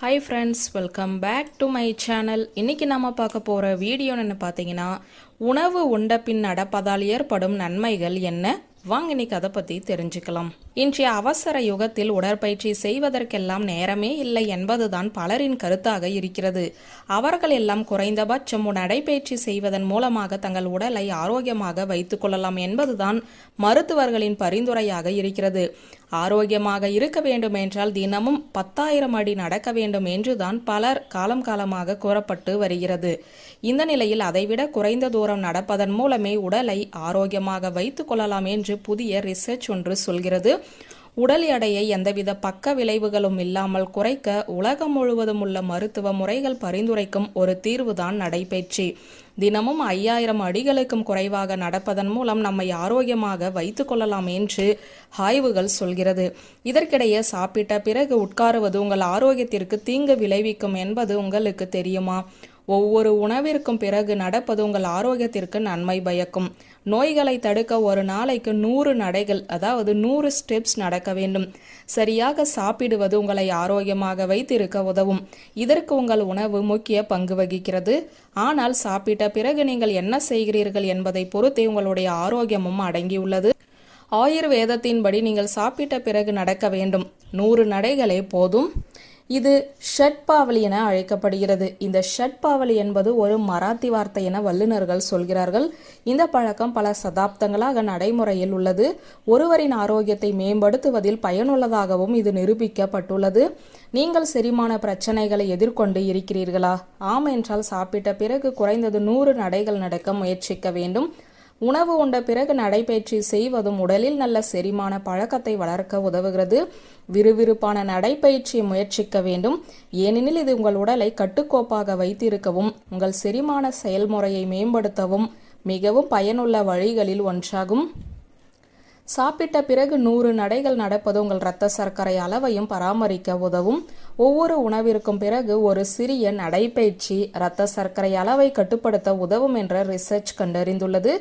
Hi friends welcome back to my channel இன்னைக்கு நாம பார்க்க போகிற வீடியோன்னு பார்த்தீங்கன்னா உணவு உண்ட பின் நடப்பதால் ஏற்படும் நன்மைகள் என்ன? வாங்க இன்னைக்கு அதை பற்றி தெரிஞ்சுக்கலாம். இன்றைய அவசர யுகத்தில் உடற்பயிற்சி செய்வதற்கெல்லாம் நேரமே இல்லை என்பதுதான் பலரின் கருத்தாக இருக்கிறது. அவர்கள் எல்லாம் குறைந்தபட்சம் நடைபயிற்சி செய்வதன் மூலமாக தங்கள் உடலை ஆரோக்கியமாக வைத்துக் கொள்ளலாம் என்பதுதான் மருத்துவர்களின் பரிந்துரையாக இருக்கிறது. ஆரோக்கியமாக இருக்க வேண்டும் என்றால் தினமும் பத்தாயிரம் அடி நடக்க வேண்டும் என்றுதான் பலர் காலம் காலமாக கூறப்பட்டு வருகிறது. இந்த நிலையில் அதைவிட குறைந்த தூரம் நடப்பதன் மூலமே உடலை ஆரோக்கியமாக வைத்துக் கொள்ளலாம் என்று புதிய ரிசர்ச் ஒன்று சொல்கிறது. உடல் எடையை எந்தவித பக்க விளைவுகளும் இல்லாமல் குறைக்க உலகம் முழுவதும் உள்ள மருத்துவ முறைகள் பரிந்துரைக்கும் ஒரு தீர்வுதான் நடைபயிற்சி. தினமும் ஐயாயிரம் அடிகளுக்கும் குறைவாக நடப்பதன் மூலம் நம்மை ஆரோக்கியமாக வைத்து கொள்ளலாம் என்று ஆய்வுகள் சொல்கிறது. இதற்கிடையே சாப்பிட்ட பிறகு உட்காருவது உங்கள் ஆரோக்கியத்திற்கு தீங்கு விளைவிக்கும் என்பது உங்களுக்கு தெரியுமா? ஒவ்வொரு உணவிற்கும் பிறகு நடப்பது உங்கள் ஆரோக்கியத்திற்கு நன்மை பயக்கும். நோய்களை தடுக்க ஒரு நாளைக்கு நூறு நடைகள் அதாவது நூறு ஸ்டெப்ஸ் நடக்க வேண்டும். சரியாக சாப்பிடுவது உங்களை ஆரோக்கியமாக வைத்திருக்க உதவும். இதற்கு உங்கள் உணவு முக்கிய பங்கு வகிக்கிறது. ஆனால் சாப்பிட்ட பிறகு நீங்கள் என்ன செய்கிறீர்கள் என்பதை பொறுத்தே உங்களுடைய ஆரோக்கியமும் அடங்கியுள்ளது. ஆயுர்வேதத்தின்படி நீங்கள் சாப்பிட்ட பிறகு நடக்க வேண்டும். நூறு நடைகளே போதும். இது ஷட்பாவலி என அழைக்கப்படுகிறது. இந்த ஷட்பாவலி என்பது ஒரு மராத்தி வார்த்தை என வல்லுநர்கள் சொல்கிறார்கள். இந்த பழக்கம் பல சதாப்தங்களாக நடைமுறையில் உள்ளது. ஒருவரின் ஆரோக்கியத்தை மேம்படுத்துவதில் பயனுள்ளதாகவும் இது நிரூபிக்கப்பட்டுள்ளது. நீங்கள் செரிமான பிரச்சனைகளை எதிர்கொண்டு இருக்கிறீர்களா? ஆம் என்றால் சாப்பிட்ட பிறகு குறைந்தது நூறு நடைகள் நடக்க முயற்சிக்க வேண்டும். உணவு உண்ட பிறகு நடைபயிற்சி செய்வதும் உடலில் நல்ல செரிமான பழக்கத்தை வளர்க்க உதவுகிறது. விறுவிறுப்பான நடைபயிற்சியை முயற்சிக்க வேண்டும். ஏனெனில் இது உங்கள் உடலை கட்டுக்கோப்பாக வைத்திருக்கவும் உங்கள் செரிமான செயல்முறையை மேம்படுத்தவும் மிகவும் பயனுள்ள வழிகளில் ஒன்றாகும். சாப்பிட்ட பிறகு நூறு நடைகள் நடப்பது உங்கள் இரத்த சர்க்கரை அளவையும் பராமரிக்க உதவும். ஒவ்வொரு உணவிற்கும் பிறகு ஒரு சிறிய நடைபயிற்சி இரத்த சர்க்கரை அளவை கட்டுப்படுத்த உதவும் என்ற ரிசர்ச் கண்டறிந்துள்ளது.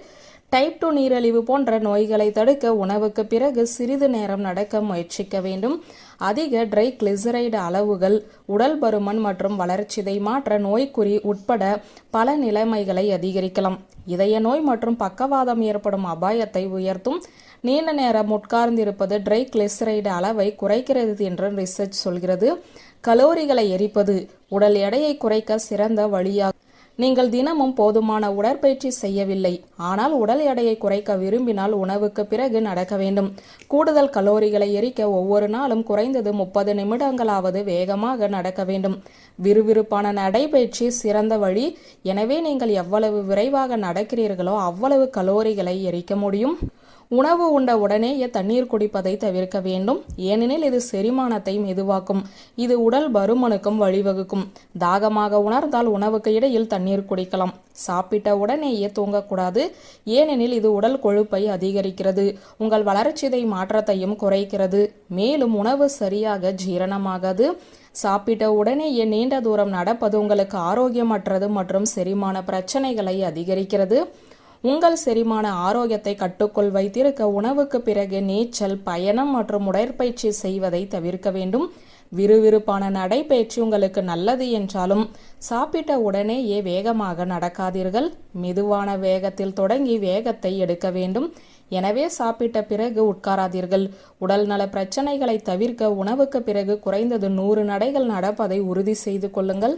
டைப் டூ நீரழிவு போன்ற நோய்களை தடுக்க உணவுக்கு பிறகு சிறிது நேரம் நடக்க முயற்சிக்க வேண்டும். அதிக ட்ரை கிளிசரைடு அளவுகள் உடல் பருமன் மற்றும் வளர்ச்சிதை மாற்ற நோய்க்குறி உட்பட பல நிலைமைகளை அதிகரிக்கலாம். இதய நோய் மற்றும் பக்கவாதம் ஏற்படும் அபாயத்தை உயர்த்தும் நீண்ட நேரம் உட்கார்ந்திருப்பது ட்ரை கிளிசரைடு அளவை குறைக்கிறது என்று ரிசர்ச் சொல்கிறது. கலோரிகளை எரிப்பது உடல் எடையை குறைக்க சிறந்த வழியாகும். நீங்கள் தினமும் போதுமான உடற்பயிற்சி செய்யவில்லை. ஆனால் உடல் எடையை குறைக்க விரும்பினால் உணவுக்கு பிறகு நடக்க வேண்டும். கூடுதல் கலோரிகளை எரிக்க ஒவ்வொரு நாளும் குறைந்தது முப்பது நிமிடங்களாவது வேகமாக நடக்க வேண்டும். விறுவிறுப்பான நடைபயிற்சி சிறந்த வழி. எனவே நீங்கள் எவ்வளவு விரைவாக நடக்கிறீர்களோ அவ்வளவு கலோரிகளை எரிக்க முடியும். உணவு உண்ட உடனேயே தண்ணீர் குடிப்பதை தவிர்க்க வேண்டும். ஏனெனில் இது செரிமானத்தை மெதுவாக்கும். இது உடல் பருமனுக்கும் வழிவகுக்கும். தாகமாக உணர்ந்தால் உணவுக்கு இடையில் தண்ணீர் குடிக்கலாம். சாப்பிட்ட உடனேயே தூங்கக்கூடாது. ஏனெனில் இது உடல் கொழுப்பை அதிகரிக்கிறது. உங்கள் வளர்ச்சிதை மாற்றத்தையும் குறைக்கிறது. மேலும் உணவு சரியாக ஜீரணமாகாது. சாப்பிட்ட உடனேயே நீண்ட தூரம் நடப்பது உங்களுக்கு ஆரோக்கியமற்றது மற்றும் செரிமான பிரச்சனைகளை அதிகரிக்கிறது. உங்கள் செரிமான ஆரோக்கியத்தை கட்டுக்குள் வைத்திருக்க உணவுக்கு பிறகு நீச்சல் பயணம் மற்றும் உடற்பயிற்சி செய்வதை தவிர்க்க வேண்டும். விறுவிறுப்பான நடைபயிற்சி உங்களுக்கு நல்லது என்றாலும் சாப்பிட்ட உடனேயே வேகமாக நடக்காதீர்கள். மெதுவான வேகத்தில் தொடங்கி வேகத்தை எடுக்க வேண்டும். எனவே சாப்பிட்ட பிறகு உட்காராதீர்கள். உடல்நல பிரச்சனைகளை தவிர்க்க உணவுக்கு பிறகு குறைந்தது நூறு நடைகள் நடப்பதை உறுதி செய்து கொள்ளுங்கள்.